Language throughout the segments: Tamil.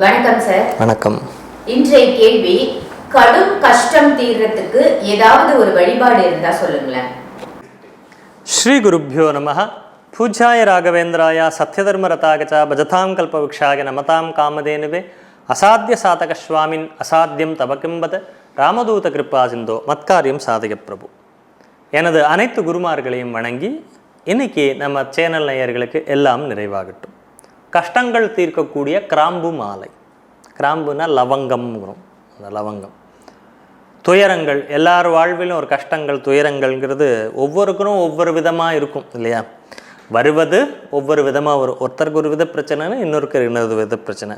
வணக்கம் சார் வணக்கம். இன்றைய கேள்வி கடும் கஷ்டம் தீர்றதுக்கு ஏதாவது ஒரு வழிபாடு இருந்தா சொல்லுங்களேன். ஸ்ரீ குருப்பியோ நம பூஜ்யாய ராகவேந்திராய சத்யதர்மரதாக ச பஜதாம் கல்பவృక్షாய நமதாம் காமதேனுவே. அசாத்திய சாதக ஸ்வாமின் அசாத்தியம் தவகிம்பத ராமதூத கிருப்பா சிந்தோ மத்காரியம் சாதக பிரபு. எனது அனைத்து குருமார்களையும் வணங்கி இன்னைக்கு நம்ம சேனல் நேயர்களுக்கு எல்லாம் நிறைவாகட்டும். கஷ்டங்கள் தீர்க்கக்கூடிய கிராம்பு மாலை. கிராம்புனா லவங்கம்ங்கிறோம் அந்த லவங்கம். துயரங்கள் எல்லார் வாழ்விலும் ஒரு கஷ்டங்கள் துயரங்கள்ங்கிறது ஒவ்வொருக்கும் ஒவ்வொரு விதமாக இருக்கும் இல்லையா? வருவது ஒவ்வொரு விதமாக வரும். ஒருத்தருக்கு ஒரு வித பிரச்சனைன்னு இன்னொருக்கு இன்னொரு வித பிரச்சனை.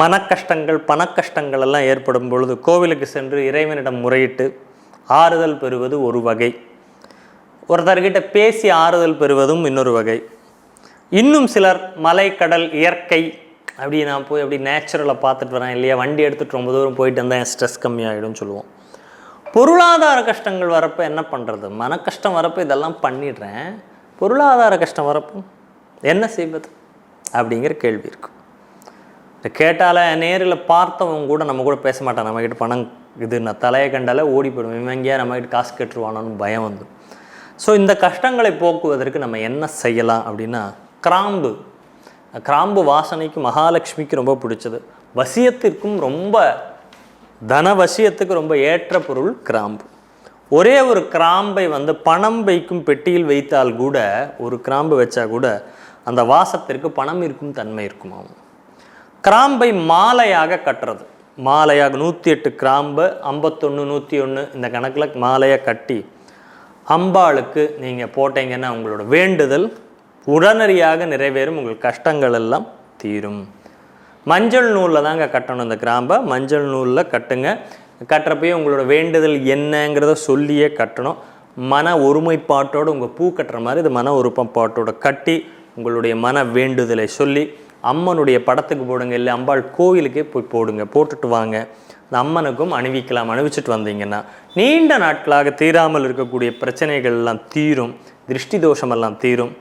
மன கஷ்டங்கள் பண கஷ்டங்கள் எல்லாம் ஏற்படும் பொழுது கோவிலுக்கு சென்று இறைவனிடம் முறையிட்டு ஆறுதல் பெறுவது ஒரு வகை. ஒருத்தர்கிட்ட பேசி ஆறுதல் பெறுவதும் இன்னொரு வகை. இன்னும் சிலர் மலை கடல் இயற்கை அப்படி நான் போய் அப்படி நேச்சுரலை பார்த்துட்டு வரேன் இல்லையா? வண்டி எடுத்துகிட்டு ரொம்ப தூரம் போயிட்டு வந்தால் என் ஸ்ட்ரெஸ் கம்மியாகிடும்னு சொல்லுவோம். பொருளாதார கஷ்டங்கள் வரப்போ என்ன பண்ணுறது மன கஷ்டம் வரப்போ இதெல்லாம் பண்ணிடுறேன். பொருளாதார கஷ்டம் வரப்போ என்ன செய்வது? அப்படிங்கிற கேள்வி இருக்கும் இதை கேட்டால நேரில் பார்த்தவங்க கூட நம்ம கூட பேச மாட்டான் நம்மக்கிட்ட பணம் இது நான் தலையை கண்டாலே ஓடி போயிடும் இவன் எங்கேயா நம்மக்கிட்ட காசு கேட்டுருவானோன்னு பயம் வந்து. ஸோ இந்த கஷ்டங்களை போக்குவதற்கு நம்ம என்ன செய்யலாம் அப்படின்னா கிராம்பு. கிராம்பு வாசனைக்கு மகாலட்சுமிக்கு ரொம்ப பிடிச்சது. வசியத்திற்கும் ரொம்ப தன வசியத்துக்கு ரொம்ப ஏற்ற பொருள் கிராம்பு. ஒரே ஒரு கிராம்பை வந்து பணம் வைக்கும் பெட்டியில் வைத்தால் கூட ஒரு கிராம்பு வச்சா கூட அந்த வாசத்திற்கு பணம் இருக்கும் தன்மை இருக்குமாவும் கிராம்பை மாலையாக கட்டுறது. மாலையாக நூற்றி எட்டு கிராம்பு ஐம்பத்தொன்று நூற்றி ஒன்று இந்த கணக்கில் மாலையாக கட்டி அம்பாளுக்கு நீங்கள் போட்டீங்கன்னா உங்களோட வேண்டுதல் உடனடியாக நிறைவேறும் உங்கள் கஷ்டங்கள் எல்லாம் தீரும். மஞ்சள் நூலில் தாங்க கட்டணும் இந்த கிராம்பை. மஞ்சள் நூலில் கட்டுங்க. கட்டுறப்பயே உங்களோட வேண்டுதல் என்னங்கிறத சொல்லியே கட்டணும். மன ஒருமைப்பாட்டோடு உங்கள் பூ கட்டுற மாதிரி இது மன ஒருமைப்பாட்டோட கட்டி உங்களுடைய மன வேண்டுதலை சொல்லி அம்மனுடைய படத்துக்கு போடுங்க. இல்லை அம்பாள் கோயிலுக்கே போய் போடுங்க. போட்டுட்டு வாங்க. அந்த அம்மனுக்கும் அணிவிக்கலாம். அணிவிச்சிட்டு வந்தீங்கன்னா நீண்ட நாட்களாக தீராமல் இருக்கக்கூடிய பிரச்சனைகள் எல்லாம் தீரும். திருஷ்டி தோஷமெல்லாம் தீரும்.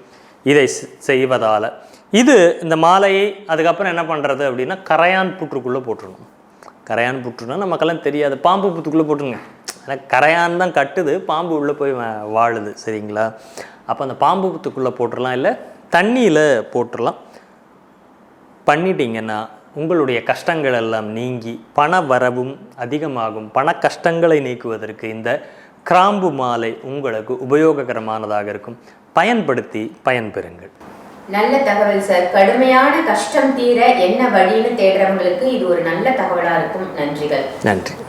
இதை செய்வதால். இது இந்த மாலையை அதுக்கப்புறம் என்ன பண்ணுறது அப்படின்னா கரையான் புற்றுக்குள்ளே போட்டுருணும் கரையான் புற்றுனா நமக்கெல்லாம் தெரியாது. பாம்பு புத்துக்குள்ளே போட்டுருங்க. ஏன்னா கரையான் தான் கட்டுது பாம்பு உள்ளே போய் வா- வாழுது. சரிங்களா? அப்போ அந்த பாம்பு புத்துக்குள்ளே போட்டுடலாம் இல்லை தண்ணியில் போட்டுடலாம் பண்ணிட்டீங்கன்னா உங்களுடைய கஷ்டங்கள் எல்லாம் நீங்கி பண வரவும் அதிகமாகும். பண கஷ்டங்களை நீக்குவதற்கு இந்த கிராம்பு மாலை உங்களுக்கு உபயோககரமானதாக இருக்கும். பயன்படுத்தி பயன்பெறுங்கள். நல்ல தகவல் சார் கடுமையான கஷ்டம் தீர என்ன வழின்னு தேடுறவங்களுக்கு இது ஒரு நல்ல தகவலா இருக்கும். நன்றிகள். நன்றி.